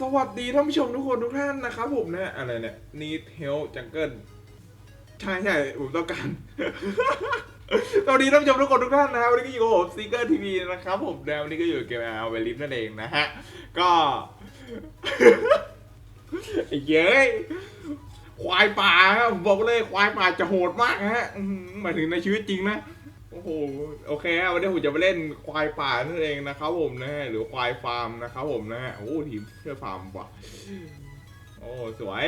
สวัสดีท่านผู้ชมทุกคนทุกท่านนะครับผมนะอะไรเนี่ย need help jungle ใช่ใช่ผมต้องการ สวัสดีท่านผู้ชมทุกคนทุกท่านนะครับวันนี้ก็อยู่กับผมซีเกอร์ทีวีนะครับผมนะวันนี้ก็อยู่กับเกมอาร์เวลิฟนั่นเองนะฮะ ก็เย้ยควายป่าครับผมบอกเลยควายป่าจะโหดมากฮะหมายถึงในชีวิตจริงนะ หโอเควันนี้ผมจะไปเล่นควายป่านั่นเองนะครับผมนะฮะหรือควายฟาร์มนะครับผมนะฮะโอ้ทีมเพื่อฟาร์มว่ะโอ้สวย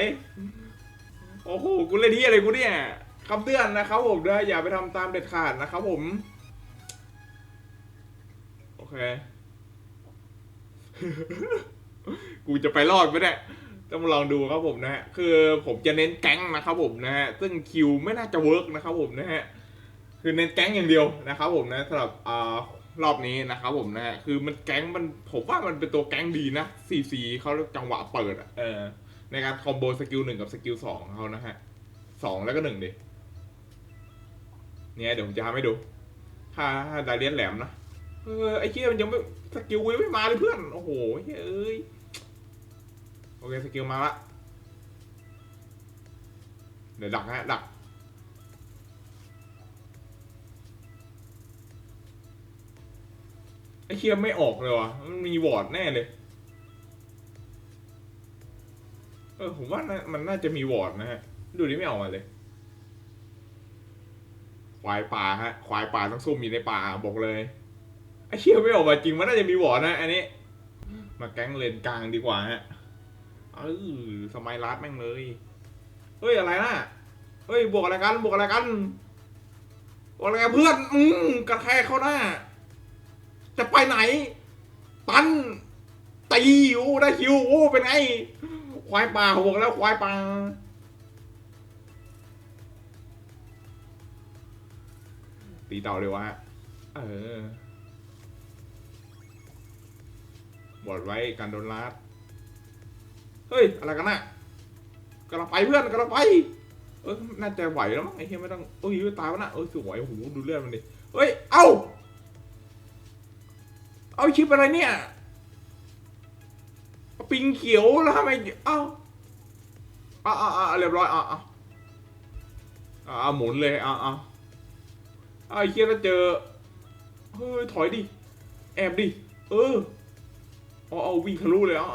โอ้โหกูเล่นที่อะไรกูเนี่ยคำเตือนนะครับผมนะอย่าไปทำตามเด็ดขาดนะครับผม โอเค กูจะไปรอดไหมเนี่ยต้องลองดูครับผมนะฮะคือผมจะเน้นแก๊งนะครับผมนะฮะซึ่งคิวไม่น่าจะเวิร์กนะครับผมนะฮะ คือเน้นแก๊งอย่างเดียวนะครับผมนะสำหรับรอบนี้นะครับผมนะฮะคือมันแก๊งมันผมว่ามันเป็นตัวแก๊งดีนะซีซีเขาจังหวะเปิดอะเออในการคอมโบสกิลหนึ่งกับสกิลสองเขานะฮะสองแล้วก็หนึ่งดิเนี่ยเดี๋ยวผมจะทำให้ดูถ้าถ้าดาเลียนแหลมนะเออไอ้เชี่ยมันยังไม่สกิลยังไม่มาเลยเพื่อนโอ้โหเฮ้ยเอ้ยโอเคสกิลมาละเดี๋ยวดักฮะดัก ไอ้เคียไม่ออกเลยวะมันมีวอร์ดแน่เลย เออผมว่าน่ามันน่าจะมีวอร์ดนะฮะ ดูดิไม่ออกมาเลย ควายป่าฮะ ควายป่าต้องซุ่มอยู่ในป่าบอกเลย ไอ้เคียไม่ออกมาจริงมันน่าจะมีวอร์ดนะ อันนี้ มาแก๊งเลนกลางดีกว่าฮะเออสมัยรัดแม่งเลย เฮ้ยอะไรนะเฮ้ยบวกอะไรกันบวกอะไรกันบวกอะไรกันเพื่อน อืมกระแทกเข้าหน้า จะไปไหนตันตีโอ้ได้คิวโอ้เป็นไง ควายป่าผมบอกแล้วควายป่าตีเต่าเลยวะเออบอดไว้การโดนลัดเฮ้ย อะไรกันน่ะกำลังไปเพื่อนกำลังไป เออน่าจะไหวแล้วมั้งไอ้เหี้ยไม่ต้องโอ้ยตายวะน่ะเออสวยโอ้โหดูเลือดมันดิเฮ้ย เอ้า เอาชิปอะไรเนี่ยปิงเขียวแล้วทำไมเอ้าอ่าอ่าเรียบร้อยอ่าอ่าอ่าหมุนเลยอ่าอ่าไอ้เคียแล้วเจอเฮ้ยถอยดิแอบดิเออเอาเอาวิ่งทะลุเลยอะ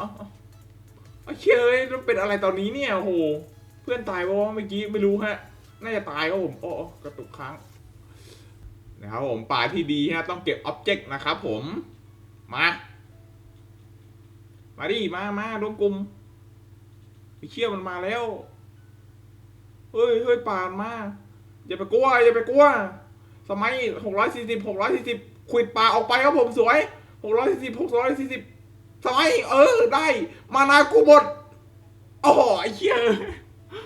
ไอ้เคียเอ้ยมันเป็นอะไรตอนนี้เนี่ยโหเพื่อนตายเพราะว่าเมื่อกี้ไม่รู้ฮะน่าจะตายครับผมโอ๋อกระตุกค้างนะครับผมป่าที่ดีฮะต้องเก็บอ็อบเจกต์นะครับผม มา มาดิมา มารวมกลุ่มไอ้เชี่ยมันมาแล้ว เฮ้ยเฮ้ยป่านมา อย่าไปกลัว อย่าไปกลัว สมัยหกร้อยสี่สิบหกร้อยสี่สิบขวิดป่าออกไปครับผมสวยหกร้อยสี่สิบหกร้อยสี่สิบสมัย เออ ได้ มานากูหมดอ้โหไอ้เชี่ย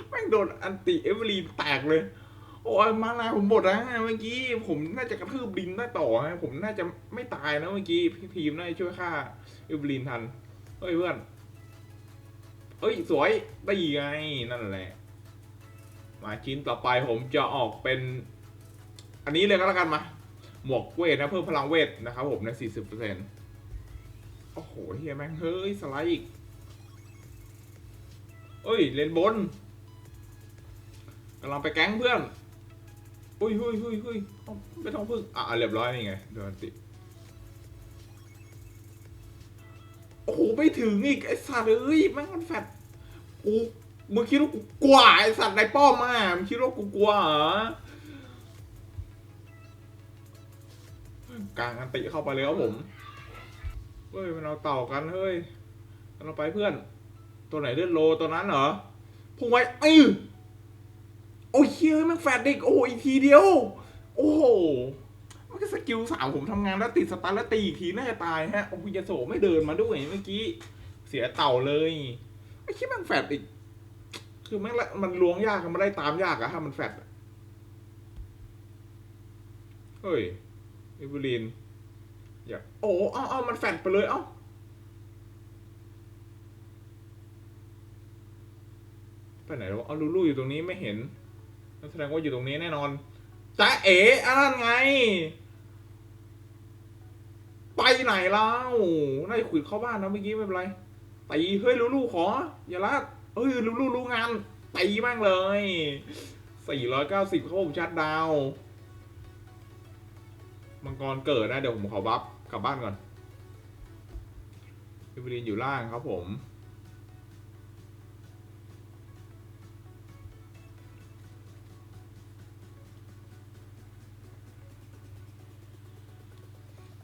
แม่งโดนอันติเอเวอรีนแตกเลย โอ้ยมานาผมหมดนะเมื่อกี้ผมน่าจะกระทืบดินได้ต่อฮะผมน่าจะไม่ตายนะเมื่อกี้พี่ทีมน่าจะช่วยฆ่าอเวอรีนทันเฮ้ยเพื่อนเอ้ยสวยได้ยังไงนั่นแหละ มาชิ้นต่อไปผมจะออกเป็น อันนี้เลยก็แล้วกันมาหมวกเวทนะเพิ่มพลังเวทนะครับผมในะสี่สิบเปอร์เซ็นต์โอ้โหเฮียแม่งเฮ้ยสไลด์อีกเอ้ยเลนบนกำลังไปแก๊งเพื่อน อุ้ยอุ้ยอุ้ยอุ้ยเอาไม่ต้องพึ่งอะเรียบร้อยนี่ไงโดนติโอ้โหไม่ถึงอีกไอสัตว์เอ้ยแม่งมันแฟดกูมึงคิดว่ากูกลัวไอสัตว์ในป้อมมามึงคิดว่ากูกลัวเหรอกลางอันติเข้าไปเลยครับผมเฮ้ยมันเอาเต่ากันเฮ้ยเอาไปเพื่อน ตัวไหนเลือดโลตัวนั้นเหรอพุ่งไว้เอ้ย โอ้ยเฮ้ยมันแฟดเด็กโอ้ยอีกทีเดียว โอ้โหมันก็สกิลสามผมทำงานแล้วติดสตาร์แล้วตีอีกทีน่าจะตายฮะโอ้ยยาโสไม่เดินมาด้วยเมื่อกี้เสียเต่าเลยไอ้คิดมันแฟดอีก คือแม่งละมันล้วงยากมันได้ตามยากอะถ้ามันแฟดเฮ้ยเอเวอรีนอย่าโอ้เอ้าเอ้ามันแฟดไปเลยเอ้าไปไหนแล้ววะเอาลูลูอยู่ตรงนี้ไม่เห็น นั่นแสดงว่าอยู่ตรงนี้แน่นอนจ้าเอ๋อันนั้นไง ไปไหนแล้วน่าจะขุดเข้าบ้านนะเมื่อกี้ไม่เป็นไรตีเฮ้ยลูลูขอ อย่าละเฮ้ยลูลูรู้งานตีมากเลยสี่ร้อยเก้าสิบเขาผมชัดดาว มังกรเกิดนะ เดี๋ยวผมขอบัฟกลับบ้านก่อนอิบรีนอยู่ล่างครับผม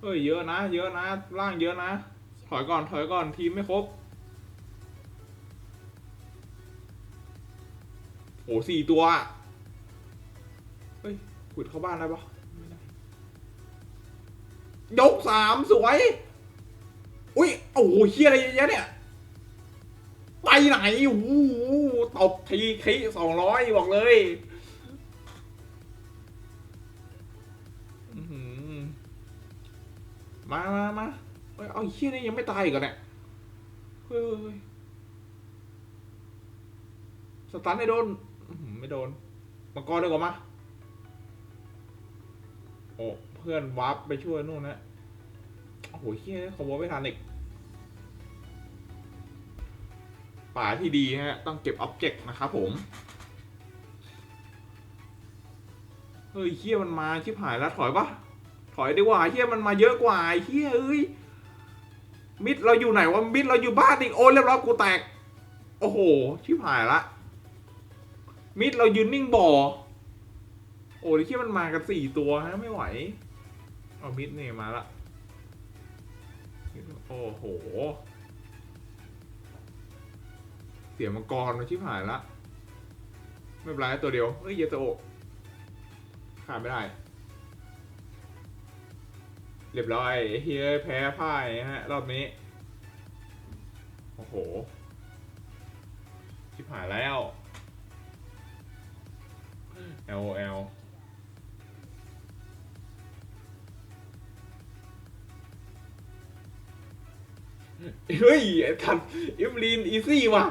เฮ้ยเยอะนะ เยอะนะ ล่างเยอะนะ ถอยก่อนถอยก่อนทีมไม่ครบโอ้สี่ตัวอะเฮ้ยขุดเข้าบ้านได้ปะไม่ได้ยกสามสวย อุ้ยโอ้โหเฮียอะไรเยอะเนี่ย ไปไหนโอ้โหตบทีคิสองร้อยบอกเลย มามามาเฮ้ยเอาไอ้เฮียนี่ยังไม่ตายอีกเหรอเนี่ยเฮ้ยสตันไม่โดน ไม่โดนมังกรดีกว่ามาโอ้เพื่อนวาร์ปไปช่วยนู่นนะโอ้โหเฮี้ยเขาบอกไม่ทันอีกป่าที่ดีฮะ ต้องเก็บอ็อบเจกต์นะครับผม เฮ้ยเฮี้ยมันมาชิบหายแล้วถอยปะ ถอยดีกว่าเฮียมันมาเยอะกว่าไอ้เฮียเอ้ยมิดเราอยู่ไหนวะมิดเราอยู่บ้านอีกโอ้เรียบร้อยกูแตก โอ้โหชิบหายละมิดเรายืนนิ่งบ่อโอ้ยที่มันมากันสี่ตัวฮะไม่ไหวเอามิดเนี่ยมาละโอ้โห เสียมังกรมาชิบหายละไม่เป็นไรตัวเดียวเฮ้ยเยโตขาดไม่ได้ เรียบร้อยเฮ้ยแพ้พ่ายฮะ รอบนี้ โอ้โห ชิบหายแล้ว LOL เฮ้ยไอ้ทันอิฟลีนอีซี่ว่ะ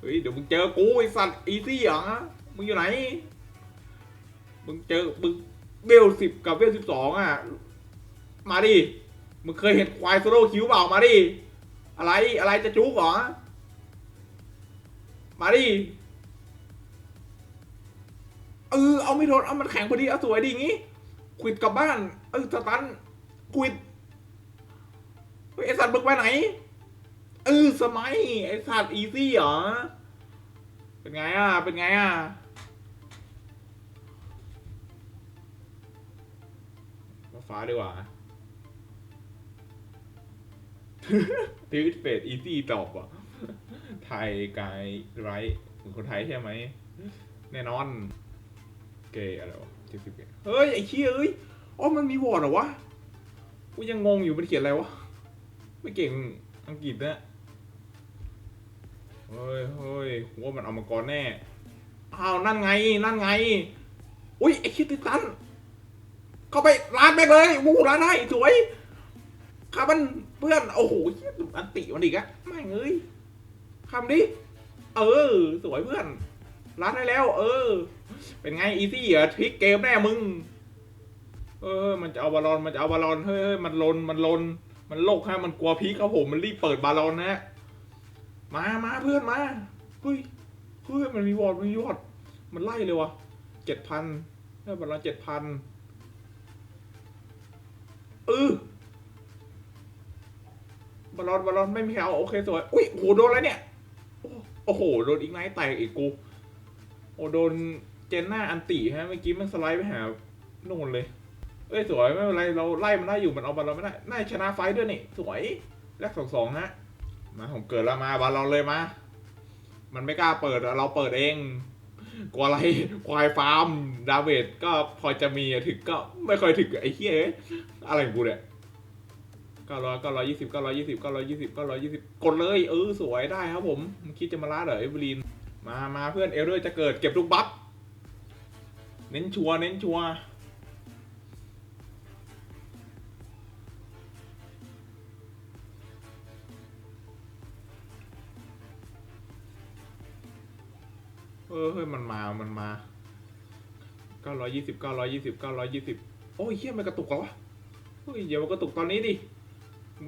เฮ้ย เดี๋ยวมึงเจอกูไอสัตว์อีซี่เหรอ มึงอยู่ไหน มึงเจอ มึงเวลสิบกับเวลสิบสองอะ มาดิ มึงเคยเห็นควายโซโล่คิวเปล่ามาดิ อะไรอะไรจะจุกเหรอ มาดิ เออเอาไม่โดนเอามันแข็งพอดีเอาสวยดีงี้ควิดกลับบ้านเออสตันควิดเฮ้ยไอสัตว์มึงไปไหนเออสมัยไอสัตว์อีซี่เหรอ เป็นไงอะ เป็นไงอะมาฟ้าดีกว่า ทวิตเฟดอีซี่ตอบอะไทยกายไรถึงคนไทยใช่ไหม แน่นอน เกย์อะไรวะเจ็ดสิบเกย์เฮ้ย ไอ้เชี่ยเอ้ยอ๋อมันมีวอร์ดเหรอวะ กูยังงงอยู่มันเขียนอะไรวะ ไม่เก่งอังกฤษนะเฮ้ยเฮ้ยผมว่ามันเอามาก่อนแน่ อ้าว นั่นไง นั่นไง อุ้ย ไอ้คิดติดตัน เข้าไปร้านแม่งเลย วูร้านได้สวย ข้ามันเพื่อน โอ้โหเหี้ยอันติมันอีกอะไม่งเอ้ยคำดิ เออ สวยเพื่อนร้านได้แล้ว เออ เป็นไงอีซี่เหรอทริกเกมแน่มึง เออ มันจะเอาบอลลอนมันจะเอาบอลลอนเฮ้ยมันลนมันลน มันโลกฮะมันกลัวพีคครับผมมันรีบเปิดบอลลอนนะฮะมามาเพื่อนมาเฮ้ยเฮ้ยมันมีวอร์ดมันมีวอดมันไล่เลยวะเจ็ดพันได้บอลลอนเจ็ดพันเออ อลอนบอลอนไม่มีใครเอาโอเคสวย อุ้ยโหโดนอะไรเนี่ย โอ้โหโดนอีกไนท์แตกอีกกู โอ้โดนเจนหน้าอันติฮะเมื่อกี้มันสไลด์ไปหาโน่นเลย เอ้ยสวยไม่เป็นไรเราไล่มันได้อยู่มันเอาบอลเราไม่ได้น่าชนะไฟท์ด้วยนี่สวยแรกสองสองฮะมาผมเกิดแล้วมาบอลเราเลยมา มันไม่กล้าเปิดเราเปิดเองกลัวอะไรควายฟาร์มดาเมจก็พอจะมีถึงก็ไม่ค่อยถึงไอ้เหี้ยอะไรของกูเนี่ย ก้าร้อยเก้าร้อยยี่สิบเก้าร้อยยี่สิบเก้าร้อยยี่สิบเก้าร้อยยี่สิบกดเลยเออสวยได้ครับผมคิดจะมาล่าเหรอเอเวอรีนมามาเพื่อนเอลเลอร์จะเกิดเก็บลูกบัฟเน้นชัวเน้นชัวเออเฮ้ยมันมา มันมาเก้าร้อยยี่สิบเก้าร้อยยี่สิบเก้าร้อยยี่สิบโอ้ยเฮียมันกระตุกเหรอวะเฮ้ยอย่ามากระตุกตอนนี้ดิ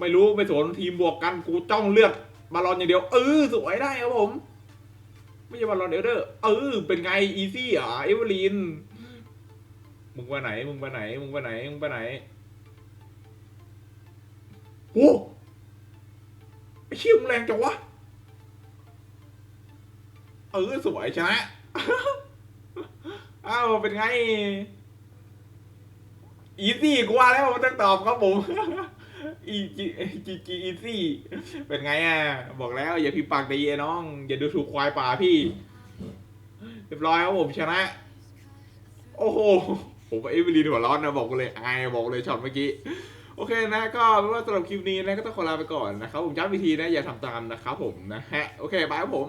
ไม่รู้ไปสนทีมบวกกันกูจ้องเลือดบอลลอนอย่างเดียวเออสวยได้ครับผม ไม่ใช่บอลลอนเอเดอร์เออเป็นไงอีซี่เหรอเอเวอร์ลินมึงไปไหนมึงไปไหนมึงไปไหนมึงไปไหนโอ้ไอ้เชี่ยมึงแรงจังวะเออสวยชนะอ้าวเป็นไง อีซี่กูว่าแล้วมันต้องตอบครับผม อีจีจีจีอีซี่เป็นไงอะ บอกแล้ว อย่าพิมพ์ปากดีไอ้น้อง อย่าดูถูกควายป่าพี่ เรียบร้อยครับผมชนะ โอ้โห ผมว่าเอเวอร์ลีหัวร้อนนะ บอกเลยไอบอกเลยช็อตเมื่อกี้โอเคนะก็ไม่ว่าสำหรับคลิปนี้นะก็ต้องขอลาไปก่อนนะครับผมย้ำวิธีนะอย่าทำตามนะครับผมนะฮะโอเคบายครับผม